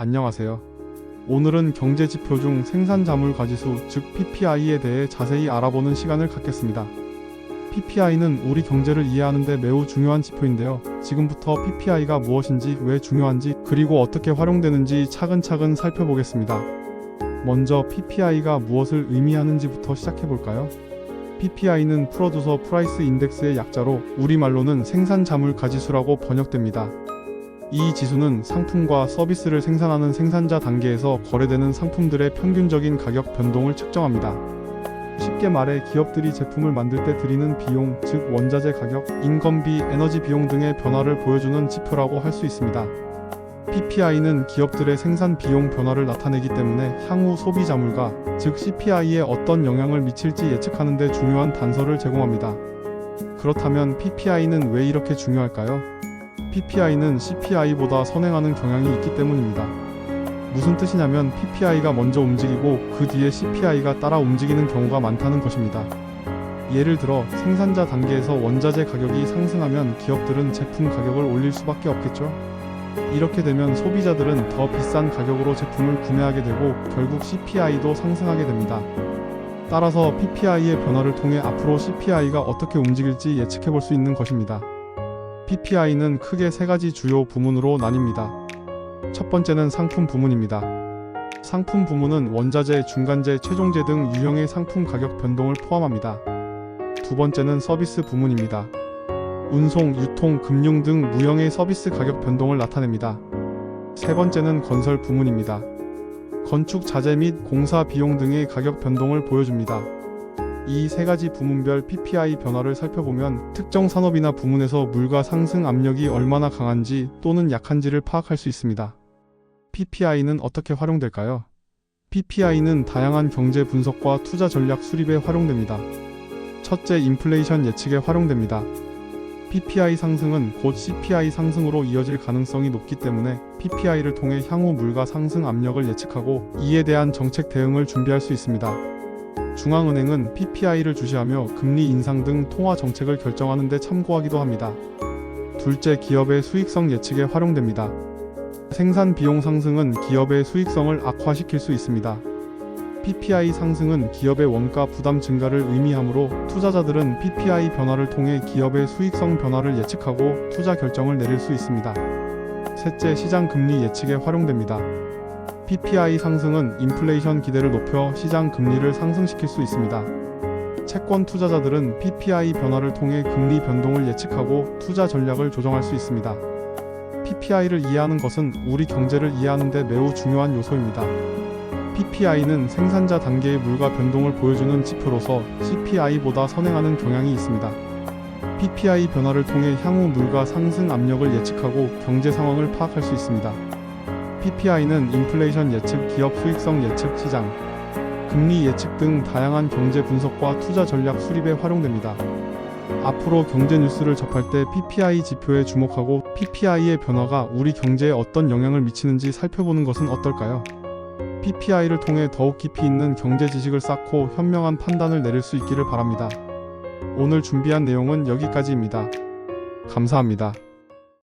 안녕하세요. 오늘은 경제 지표 중 생산 자물 가지수, 즉 PPI에 대해 자세히 알아보는 시간을 갖겠습니다. PPI는 우리 경제를 이해하는 데 매우 중요한 지표인데요. 지금부터 PPI가 무엇인지, 왜 중요한지, 그리고 어떻게 활용되는지 차근차근 살펴보겠습니다. 먼저 PPI가 무엇을 의미하는지부터 시작해볼까요? PPI는 프로듀서 프라이스 인덱스의 약자로 우리말로는 생산 자물 가지수라고 번역됩니다. 이 지수는 상품과 서비스를 생산하는 생산자 단계에서 거래되는 상품들의 평균적인 가격 변동을 측정합니다. 쉽게 말해 기업들이 제품을 만들 때 들이는 비용, 즉 원자재 가격, 인건비, 에너지 비용 등의 변화를 보여주는 지표라고 할 수 있습니다. PPI는 기업들의 생산 비용 변화를 나타내기 때문에 향후 소비 자물가, 즉 CPI에 어떤 영향을 미칠지 예측하는 데 중요한 단서를 제공합니다. 그렇다면 PPI는 왜 이렇게 중요할까요? PPI는 CPI보다 선행하는 경향이 있기 때문입니다. 무슨 뜻이냐면 PPI가 먼저 움직이고 그 뒤에 CPI가 따라 움직이는 경우가 많다는 것입니다. 예를 들어 생산자 단계에서 원자재 가격이 상승하면 기업들은 제품 가격을 올릴 수밖에 없겠죠. 이렇게 되면 소비자들은 더 비싼 가격으로 제품을 구매하게 되고 결국 CPI도 상승하게 됩니다. 따라서 PPI의 변화를 통해 앞으로 CPI가 어떻게 움직일지 예측해 볼 수 있는 것입니다. PPI는 크게 세 가지 주요 부문으로 나뉩니다. 첫 번째는 상품 부문입니다. 상품 부문은 원자재, 중간재, 최종재 등 유형의 상품 가격 변동을 포함합니다. 두 번째는 서비스 부문입니다. 운송, 유통, 금융 등 무형의 서비스 가격 변동을 나타냅니다. 세 번째는 건설 부문입니다. 건축 자재 및 공사 비용 등의 가격 변동을 보여줍니다. 이 세 가지 부문별 PPI 변화를 살펴보면 특정 산업이나 부문에서 물가 상승 압력이 얼마나 강한지 또는 약한지를 파악할 수 있습니다. PPI는 어떻게 활용될까요? PPI는 다양한 경제 분석과 투자 전략 수립에 활용됩니다. 첫째, 인플레이션 예측에 활용됩니다. PPI 상승은 곧 CPI 상승으로 이어질 가능성이 높기 때문에 PPI를 통해 향후 물가 상승 압력을 예측하고 이에 대한 정책 대응을 준비할 수 있습니다. 중앙은행은 PPI를 주시하며 금리 인상 등 통화 정책을 결정하는 데 참고하기도 합니다. 둘째, 기업의 수익성 예측에 활용됩니다. 생산 비용 상승은 기업의 수익성을 악화시킬 수 있습니다. PPI 상승은 기업의 원가 부담 증가를 의미하므로 투자자들은 PPI 변화를 통해 기업의 수익성 변화를 예측하고 투자 결정을 내릴 수 있습니다. 셋째, 시장 금리 예측에 활용됩니다. PPI 상승은 인플레이션 기대를 높여 시장 금리를 상승시킬 수 있습니다. 채권 투자자들은 PPI 변화를 통해 금리 변동을 예측하고 투자 전략을 조정할 수 있습니다. PPI를 이해하는 것은 우리 경제를 이해하는 데 매우 중요한 요소입니다. PPI는 생산자 단계의 물가 변동을 보여주는 지표로서 CPI보다 선행하는 경향이 있습니다. PPI 변화를 통해 향후 물가 상승 압력을 예측하고 경제 상황을 파악할 수 있습니다. PPI는 인플레이션 예측, 기업 수익성 예측, 시장, 금리 예측 등 다양한 경제 분석과 투자 전략 수립에 활용됩니다. 앞으로 경제 뉴스를 접할 때 PPI 지표에 주목하고 PPI의 변화가 우리 경제에 어떤 영향을 미치는지 살펴보는 것은 어떨까요? PPI를 통해 더욱 깊이 있는 경제 지식을 쌓고 현명한 판단을 내릴 수 있기를 바랍니다. 오늘 준비한 내용은 여기까지입니다. 감사합니다.